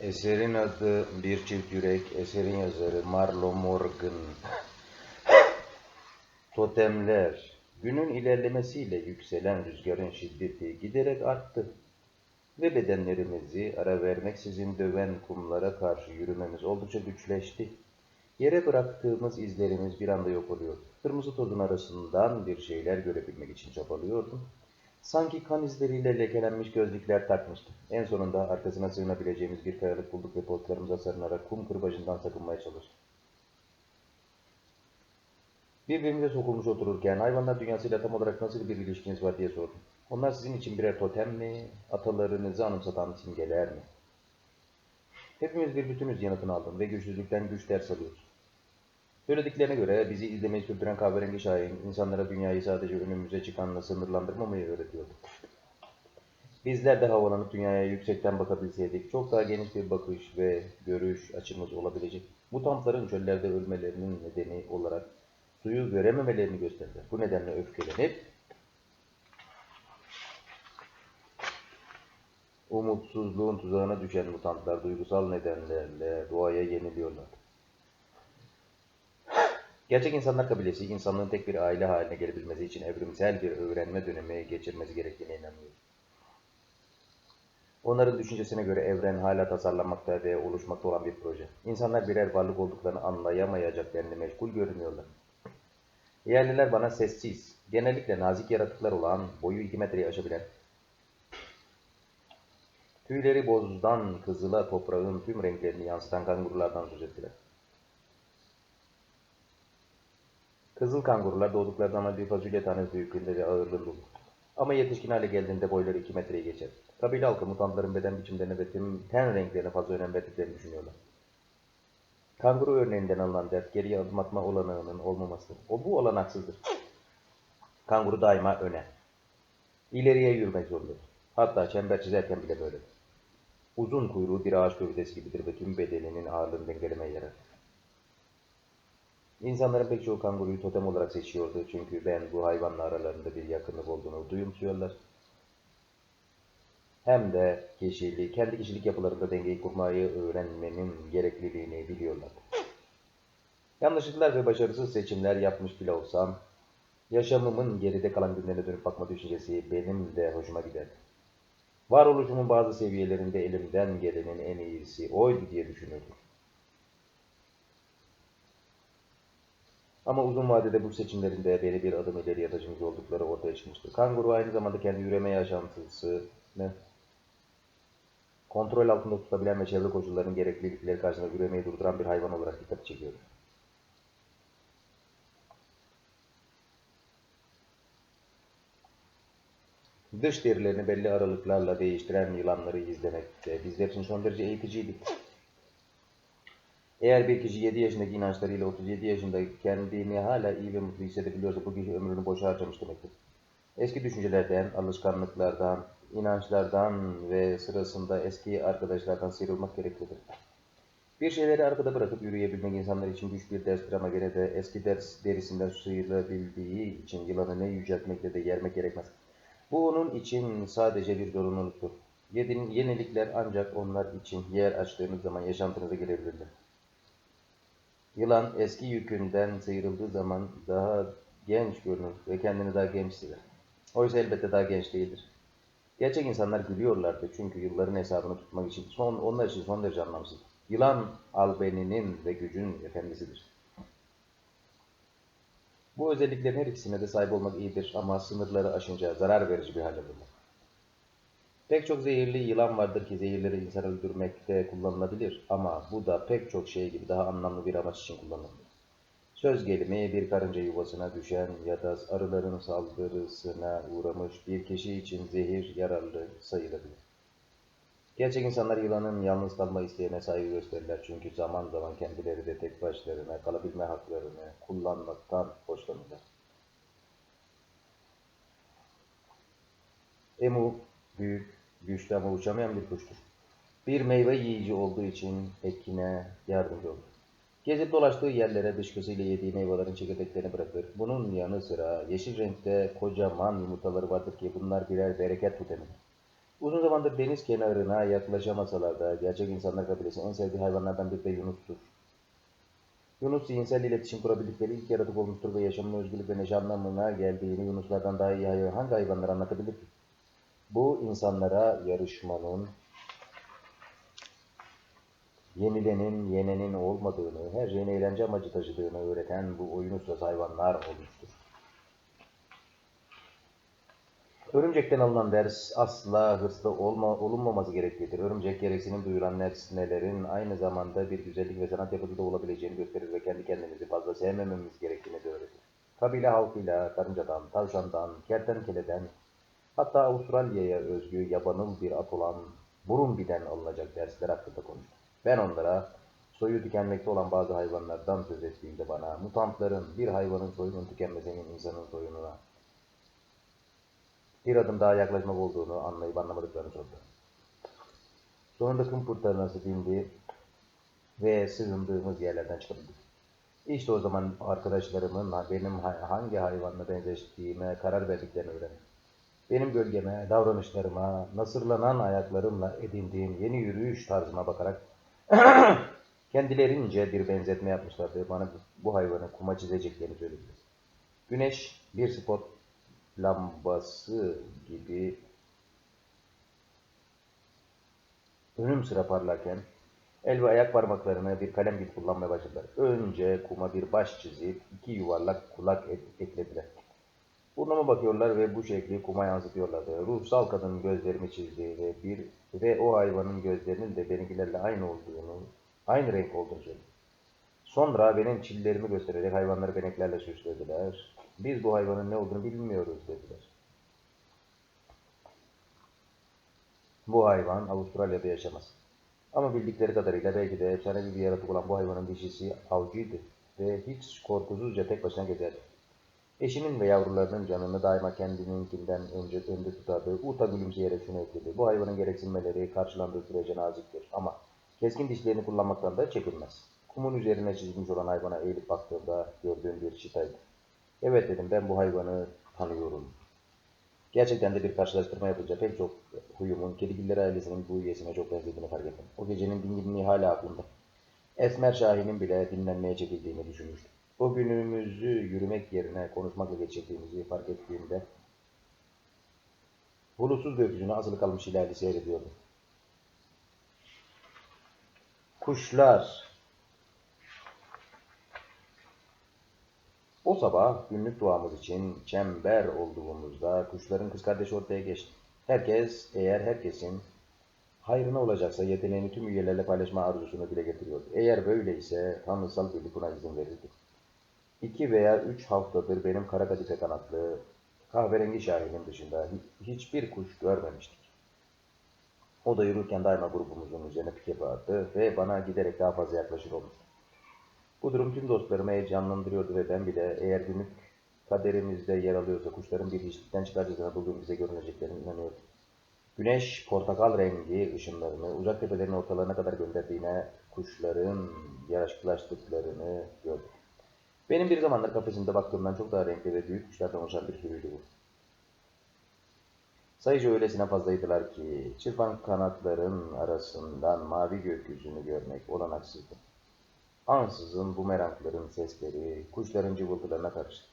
Eserin adı Bir Çift Yürek, eserin yazarı Marlo Morgan. Totemler. Günün ilerlemesiyle yükselen rüzgarın şiddeti giderek arttı. Ve bedenlerimizi ara vermeksizin döven kumlara karşı yürümemiz oldukça güçleşti. Yere bıraktığımız izlerimiz bir anda yok oluyor. Kırmızı tozun arasından bir şeyler görebilmek için çabalıyordum. Sanki kan izleriyle lekelenmiş gözlükler takmıştı. En sonunda arkasına sığınabileceğimiz bir kayalık bulduk ve koltuklarımıza sarınarak kum kırbacından sakınmaya çalıştık. Birbirimize sokulmuş otururken hayvanlar dünyasıyla tam olarak nasıl bir ilişkiniz var diye sordum. Onlar sizin için birer totem mi, atalarınızı anımsatan simgeler mi? Hepimiz bir bütünüz yanıtını aldım ve güçsüzlükten güç ders alıyoruz. Söylediklerine göre bizi izlemeyi sürdüren kahverengi şahin, insanlara dünyayı sadece önümüze çıkanla sınırlandırmamayı öğretiyordu. Bizler de havalanıp dünyaya yüksekten bakabilseydik, çok daha geniş bir bakış ve görüş açımız olabilecek. Mutantların çöllerde ölmelerinin nedeni olarak suyu görememelerini gösterdiler. Bu nedenle öfkelenip umutsuzluğun tuzağına düşen mutantlar duygusal nedenlerle doğaya yeniliyorlar. Gerçek insanlar kabilesi insanlığın tek bir aile haline gelebilmesi için evrimsel bir öğrenme dönemi geçirmesi gerektiğine inanıyor. Onların düşüncesine göre evren hala tasarlanmakta ve oluşmakta olan bir proje. İnsanlar birer varlık olduklarını anlayamayacak denli meşgul görünüyorlar. Yerliler bana sessiz, genellikle nazik yaratıklar olan, boyu 2 metreyi aşabilen, tüyleri bozdan kızıla toprağın tüm renklerini yansıtan kangurulardan söz ettiler. Kızıl kangurular doğdukları zaman bir fasulye tanesi büyüklüğünde ve ağırlığında olur. Ama yetişkin hale geldiğinde boyları 2 metreyi geçer. Kabile halkı mutantların beden biçimlerine ve ten renklerine fazla önem verdiklerini düşünüyorlar. Kanguru örneğinden alınan dert geriye adım atma olanağının olmamasıdır. O bu olanaksızdır. Kanguru daima öne. İleriye yürümek zorundadır. Hatta çember çizerken bile böyledir. Uzun kuyruğu bir ağaç gövdesi gibidir ve tüm bedeninin ağırlığını dengelemeye yarar. İnsanların pek çoğu kanguruyu totem olarak seçiyordu çünkü ben bu hayvanla aralarında bir yakınlık olduğunu duyumsuyorlar. Hem de kişiliği, kendi kişilik yapılarında dengeyi kurmayı öğrenmenin gerekliliğini biliyorlar. Yanlışlıklar ve başarısız seçimler yapmış bile olsam, yaşamımın geride kalan günlerine dönüp bakma düşüncesi benim de hoşuma giderdi. Varoluşumun bazı seviyelerinde elimden gelenin en iyisi oydu diye düşünürdüm. Ama uzun vadede bu seçimlerinde beni bir adım ileriye taşımış oldukları ortaya çıkmıştı. Kanguru aynı zamanda kendi yürüme yaşantısını kontrol altında tutabilen ve çevre koşullarının gereklilikleri karşısında üremeyi durduran bir hayvan olarak dikkat çekiyor. Dış derilerini belli aralıklarla değiştiren yılanları izlemekte bizler için son derece eğiticiydi. Eğer bir kişi 7 yaşındaki inançlarıyla 37 yaşında kendini hala iyi ve mutlu hissedebiliyorsa bu kişi ömrünü boşa harcamış demektir. Eski düşüncelerden, alışkanlıklardan, inançlardan ve sırasında eski arkadaşlardan sıyrılmak gereklidir. Bir şeyleri arkada bırakıp yürüyebilmek insanlar için güç bir derstir ama gene de eski ders derisinden sıyrılabildiği için yılanı ne yüceltmekle de yermek gerekmez. Bu onun için sadece bir zorunluluktur. Yenilikler ancak onlar için yer açtığınız zaman yaşantınıza gelebilirler. Yılan eski yükünden sıyrıldığı zaman daha genç görünür ve kendini daha genç hisseder. Oysa elbette daha genç değildir. Gerçek insanlar gülüyorlardı çünkü yılların hesabını tutmak için son, onlar için son derece anlamsız. Yılan albeninin ve gücün efendisidir. Bu özelliklerin her ikisine de sahip olmak iyidir ama sınırları aşınca zarar verici bir hale bulunur. Pek çok zehirli yılan vardır ki zehirleri insan öldürmekte kullanılabilir ama bu da pek çok şey gibi daha anlamlı bir amaç için kullanılır. Söz gelimi bir karınca yuvasına düşen ya da arıların saldırısına uğramış bir kişi için zehir yararlı sayılabilir. Gerçek insanlar yılanın yalnız kalma isteğine saygı gösterirler çünkü zaman zaman kendileri de tek başlarına kalabilme haklarını kullanmaktan hoşlanırlar. Emu büyük, güçlü ama uçamayan bir kuştur. Bir meyve yiyici olduğu için ekine yardımcı olur. Gezip dolaştığı yerlere dışkısıyla yediği meyvelerin çekirdeklerini bırakır. Bunun yanı sıra yeşil renkte kocaman yumurtaları vardır ki bunlar birer bereket totemidir. Uzun zamandır deniz kenarına yaklaşamasalar da gerçek insanlar kabilesi en sevdiği hayvanlardan biri de Yunus'tur. Yunus zihinsel iletişim kurabildikleri ilk yaratık olmuştur ve yaşamın özgürlük ve neşe anlamına geldiğini Yunuslardan daha iyi hangi hayvanlar anlatabilir ki? Bu insanlara yarışmanın, yenilenin, yenenin olmadığını, her şeyin eğlence amacı taşıdığını öğreten bu oyun ustası hayvanlar olmuştur. Örümcekten alınan ders asla hırslı olma, olunmaması gereklidir. Örümcek gereksinim duyulan nesnelerin aynı zamanda bir güzellik ve sanat yapısı da olabileceğini gösterir ve kendi kendimizi fazla sevmememiz gerektiğini de öğretir. Kabile halkıyla karıncadan, tavşandan, kertenkeleden, hatta Avustralya'ya özgü yabanıl bir at olan Burumbi'den alınacak dersler hakkında konuştum. Ben onlara soyu tükenmekte olan bazı hayvanlardan söz ettiğimde bana mutantların bir hayvanın soyunun tükenmesinin insanın soyununa bir adım daha yaklaşmak olduğunu anlayıp anlamadıklarını sordu. Sonunda kum fırtınası dindi ve sığındığımız yerlerden çıkabildik. İşte o zaman arkadaşlarımın benim ha- hangi hayvanla benzeştiğime karar verdiklerini öğrendim. Benim gölgeme, davranışlarıma, nasırlanan ayaklarımla edindiğim yeni yürüyüş tarzıma bakarak kendilerince bir benzetme yapmışlardı. Bana bu- hayvanı kuma çizeceklerini söylediler. Güneş bir spot lambası gibi önüm sıra parlarken el ve ayak parmaklarını bir kalem gibi kullanmaya başladılar. Önce kuma bir baş çizip iki yuvarlak kulak ek- eklediler. Burnuma bakıyorlar ve bu şekli kuma yansıtıyorlardı. Ruhsal kadının gözlerimi çizdi ve bir ve o hayvanın gözlerinin de benimkilerle aynı olduğunu, aynı renk olduğunu söyledi. Sonra benim çillerimi göstererek hayvanları beneklerle süslediler. Biz bu hayvanın ne olduğunu bilmiyoruz dediler. Bu hayvan Avustralya'da yaşamaz. Ama bildikleri kadarıyla belki de efsanevi bir yaratık olan bu hayvanın dişisi avcıydı ve hiç korkusuzca tek başına gezerdi. Eşinin ve yavrularının canını daima kendininkinden önce önde tutardı. Uta gülümseyerek şunu ekledi. Bu hayvanın gereksinmeleri karşılandığı sürece naziktir ama keskin dişlerini kullanmaktan da çekinmez. Kumun üzerine çizilmiş olan hayvana eğilip baktığımda gördüğüm bir çitaydı. Evet dedim ben bu hayvanı tanıyorum. Gerçekten de bir karşılaştırma yapınca pek çok huyumun Kedigiller ailesinin bu üyesine çok benzediğini fark ettim. O gecenin dinginliği hala aklımda. Esmer Şahin'in bile dinlenmeye çekildiğini düşünmüştüm. O günümüzü yürümek yerine konuşmakla geçirdiğimizi fark ettiğimde bulutsuz gökyüzüne asılı kalmış hilali seyrediyordum. Kuşlar. O sabah günlük duamız için çember olduğumuzda kuşların kız kardeşi ortaya geçti. Herkes, eğer herkesin hayrına olacaksa yeteneğini tüm üyelerle paylaşma arzusunu dile getiriyordu. Eğer böyle ise tanrısal birlik buna izin verirdi. İki veya üç haftadır benim kara kadife kanatlı kahverengi şahinim dışında hi- hiçbir kuş görmemiştik. O da yürürken daima grubumuzun üzerine pik yapardı ve bana giderek daha fazla yaklaşır olmuştu. Bu durum tüm dostlarımı heyecanlandırıyordu ve ben bile eğer günlük kaderimizde yer alıyorsa kuşların bir hiçlikten çıkarcasına bulduğum bize görüneceklerine inanıyordum. Güneş portakal rengi ışınlarını uzak tepelerin ortalarına kadar gönderdiğine kuşların yaşlılaştıklarını gördüm. Benim bir zamanlar kafesimde baktığımdan çok daha renkli ve büyük kuşlardan oluşan bir sürüydü bu. Sayıca öylesine fazlaydılar ki çırpan kanatların arasından mavi gökyüzünü görmek olanaksızdı. Ansızın bu merakların sesleri kuşların cıvıltılarına karıştı.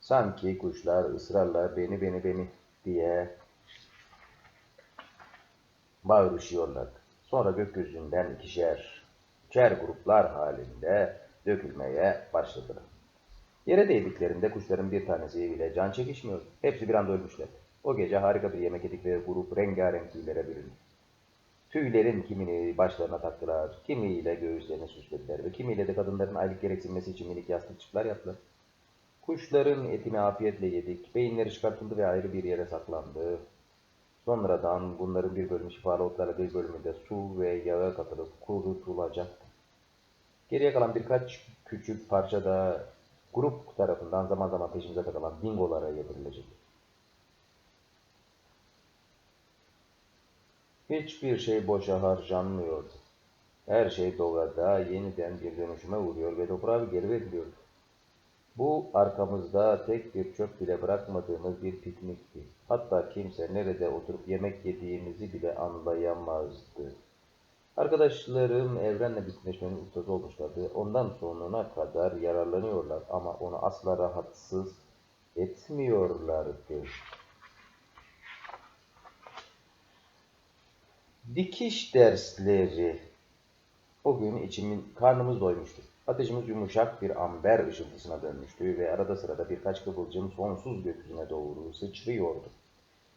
Sanki kuşlar ısrarla beni beni beni diye bağırışıyorlardı. Sonra gökyüzünden ikişer, üçer gruplar halinde dökülmeye başladılar. Yere değdiklerinde kuşların bir tanesi bile can çekişmiyordu. Hepsi bir anda ölmüşler. O gece harika bir yemek yedik ve grup rengarenk tüylere büründü. Tüylerin kimini başlarına taktılar, kimiyle göğüslerini süslediler ve kimiyle de kadınların aylık gereksinmesi için minik yastıkçıklar yaptılar. Kuşların etini afiyetle yedik, beyinleri çıkartıldı ve ayrı bir yere saklandı. Sonradan bunların bir bölümü şifalı otlarla bir bölümü de su ve yağa katılıp kurutulacaktı. Geriye kalan birkaç küçük parça da grup tarafından zaman zaman peşimize takılan dingolara yedirilecek. Hiçbir şey boşa harcanmıyordu. Her şey doğada yeniden bir dönüşüme uğruyor ve toprağa geri veriliyordu. Bu arkamızda tek bir çöp bile bırakmadığımız bir piknikti. Hatta kimse nerede oturup yemek yediğimizi bile anlayamazdı. Arkadaşlarım evrenle bütünleşmenin ustası olmuşlardı. Ondan sonuna kadar yararlanıyorlar ama onu asla rahatsız etmiyorlardı. Dikiş dersleri. O gün içimin karnımız doymuştu. Ateşimiz yumuşak bir amber ışıltısına dönmüştü ve arada sırada birkaç kıvılcım sonsuz gökyüzüne doğru sıçrıyordu.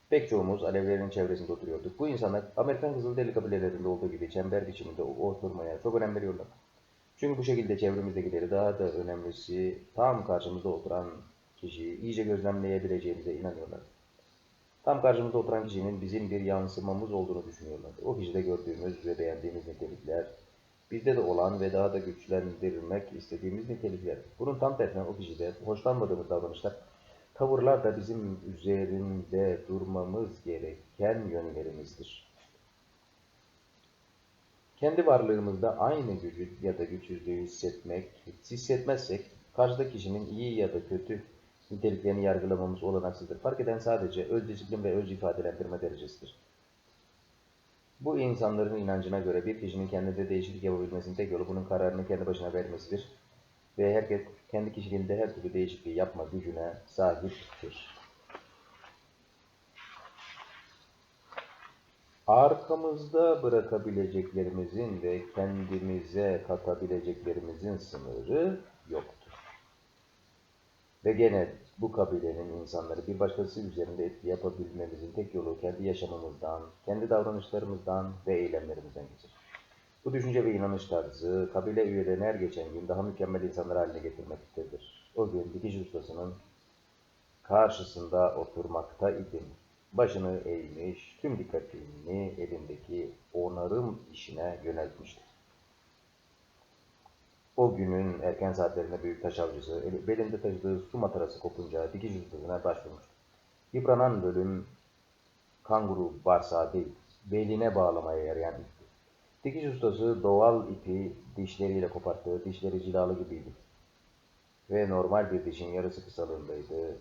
Pek çoğumuz alevlerin çevresinde oturuyorduk. Bu insanlar Amerikan Kızılderili kabilelerinde olduğu gibi çember biçiminde oturmaya çok önem veriyorlar. Çünkü bu şekilde çevremizdekileri daha da önemlisi tam karşımızda oturan kişiyi iyice gözlemleyebileceğimize inanıyorlar. Tam karşımızda oturan kişinin bizim bir yansımamız olduğunu düşünüyorlar. O kişide gördüğümüz ve beğendiğimiz nitelikler, bizde de olan ve daha da güçlendirmek istediğimiz nitelikler. Bunun tam tersine o kişide hoşlanmadığımız davranışlar, tavırlar da bizim üzerinde durmamız gereken yönlerimizdir. Kendi varlığımızda aynı gücü ya da güçsüzlüğü hissetmek, hissetmezsek karşıdaki kişinin iyi ya da kötü niteliklerini yargılamamız olanaksızdır. Fark eden sadece öz disiplin ve öz ifadelendirme derecesidir. Bu insanların inancına göre bir kişinin kendinde değişiklik yapabilmesinin tek yolu bunun kararını kendi başına vermesidir. Ve herkes kendi kişiliğinde her türlü değişikliği yapma gücüne sahiptir. Arkamızda bırakabileceklerimizin ve kendimize katabileceklerimizin sınırı yoktur. Ve gene bu kabilenin insanları bir başkası üzerinde etki yapabilmemizin tek yolu kendi yaşamımızdan, kendi davranışlarımızdan ve eylemlerimizden geçer. Bu düşünce ve inanış tarzı kabile üyelerini her geçen gün daha mükemmel insanlar haline getirmektedir. O gün dikiş ustasının karşısında oturmakta idim. Başını eğmiş, tüm dikkatini elindeki onarım işine yöneltmişti. O günün erken saatlerinde büyük taş avcısı, eli- belinde taşıdığı su matarası kopunca dikiş ustasına başvurmuştu. Yıpranan bölüm kanguru bağırsağı değil, beline bağlamaya yarayan. Dikiş ustası doğal ipi dişleriyle koparttı, dişleri cilalı gibiydi. Ve normal bir dişin yarısı kısalığındaydı.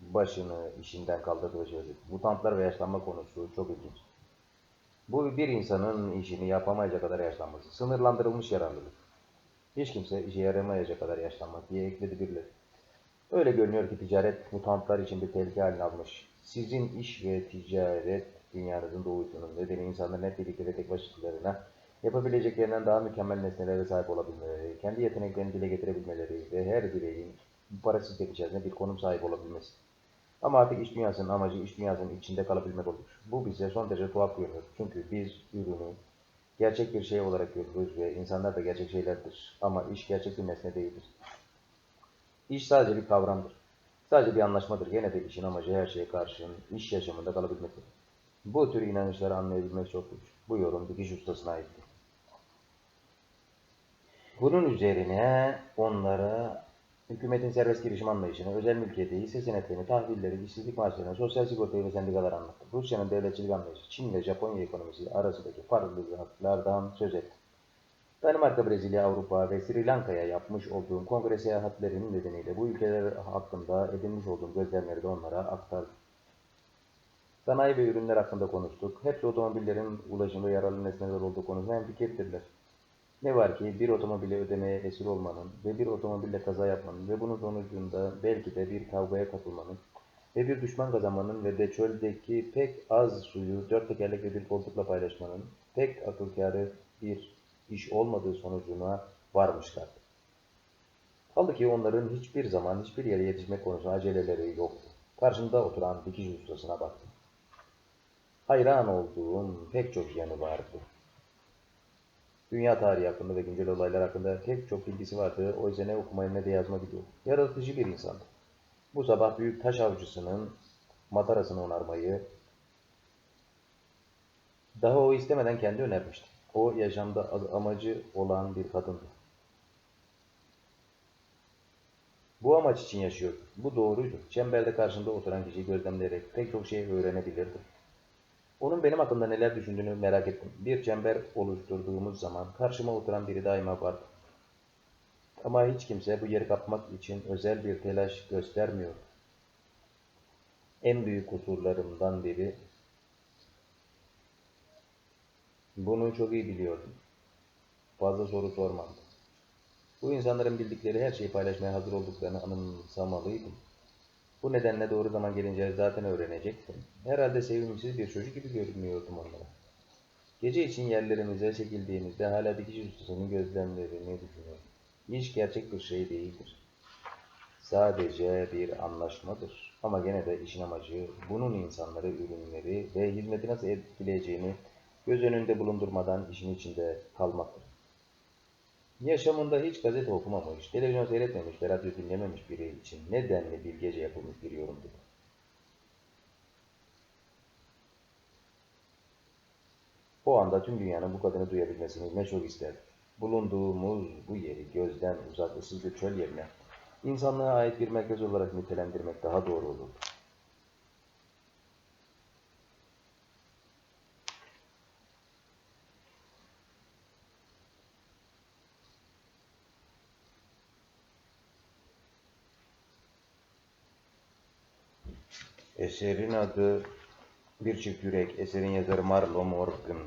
Başını işinden kaldırdı ve şöyle dedi. Mutantlar ve yaşlanma konusu çok ilginç. Bu bir insanın işini yapamayacak kadar yaşlanması. Sınırlandırılmış yararlılık. Hiç kimse işe yaramayacak kadar yaşlanmak diye ekledi birileri. Öyle görünüyor ki ticaret mutantlar için bir tehlike haline almış. Sizin iş ve ticaret dünyanızın doğuşunun nedeni insanların hep birlikte ve tek başlarına yapabileceklerinden daha mükemmel nesnelere sahip olabilmeleri, kendi yeteneklerini dile getirebilmeleri ve her bireyin parasızlık içerisinde bir konum sahibi olabilmesi. Ama artık iş dünyasının amacı iş dünyasının içinde kalabilmek olmuş. Bu bize son derece tuhaf görünüyor. Çünkü biz ürünü gerçek bir şey olarak görürüz ve insanlar da gerçek şeylerdir. Ama iş gerçek bir nesne değildir. İş sadece bir kavramdır. Sadece bir anlaşmadır. Gene de işin amacı her şeye karşın iş yaşamında kalabilmektir. Bu tür inanışları anlayabilmek çok güç. Bu yorum dikiş ustasına aitti. Bunun üzerine onlara hükümetin serbest girişim anlayışını, özel mülkiyeti, hisse senetlerini, tahvilleri, işsizlik maaşlarını, sosyal sigortayı ve sendikaları anlattı. Rusya'nın devletçilik anlayışı, Çin ve Japonya ekonomisi arasındaki farklılıklardan söz etti. Danimarka, Brezilya, Avrupa ve Sri Lanka'ya yapmış olduğum kongre seyahatlerinin nedeniyle bu ülkeler hakkında edinmiş olduğum gözlemleri de onlara aktardım. Sanayi ve ürünler hakkında konuştuk. Hepsi otomobillerin ulaşımda yararlı nesneler olduğu konusunda hemfikirdirler. Ne var ki bir otomobile ödemeye esir olmanın ve bir otomobille kaza yapmanın ve bunun sonucunda belki de bir kavgaya katılmanın ve bir düşman kazanmanın ve de çöldeki pek az suyu dört tekerlekli bir koltukla paylaşmanın pek akılkârı bir iş olmadığı sonucuna varmışlardı. Kaldı ki onların hiçbir zaman hiçbir yere yetişmek konusunda aceleleri yoktu. Karşımda oturan dikiş ustasına baktım. Hayran olduğum pek çok yanı vardı. Dünya tarihi hakkında ve güncel olaylar hakkında pek çok bilgisi vardı. O yüzden ne okumaya ne de yazma gidiyor. Yaratıcı bir insandı. Bu sabah büyük taş avcısının matarasını onarmayı daha o istemeden kendi önermişti. O yaşamda amacı olan bir kadındı. Bu amaç için yaşıyordu. Bu doğruydu. Çemberde karşımda oturan kişiyi gözlemleyerek pek çok şey öğrenebilirdim. Onun benim hakkında neler düşündüğünü merak ettim. Bir çember oluşturduğumuz zaman karşıma oturan biri daima vardı. Ama hiç kimse bu yeri kapmak için özel bir telaş göstermiyor. En büyük kusurlarımdan biri bunu çok iyi biliyordum. Fazla soru sormadım. Bu insanların bildikleri her şeyi paylaşmaya hazır olduklarını anımsamalıydım. Bu nedenle doğru zaman gelince zaten öğrenecektim. Herhalde sevimsiz bir çocuk gibi görünüyordum onlara. Gece için yerlerimize çekildiğimizde hala dikiş ustasının gözlemlerini düşünüyorum. İş gerçek bir şey değildir. Sadece bir anlaşmadır. Ama gene de işin amacı bunun insanları, ürünleri ve hizmeti nasıl etkileyeceğini göz önünde bulundurmadan işin içinde kalmaktır. Yaşamında hiç gazete okumamış, televizyon seyretmemiş ve radyo dinlememiş biri için ne denli bilgece yapılmış bir yorumdur. O anda tüm dünyanın bu kadını duyabilmesini ne çok isterdik. Bulunduğumuz bu yeri gözden uzak ıssız bir çöl yerine insanlığa ait bir merkez olarak nitelendirmek daha doğru olurdu. Eserin adı Bir Çift Yürek. Eserin yazarı Marlo Morgan.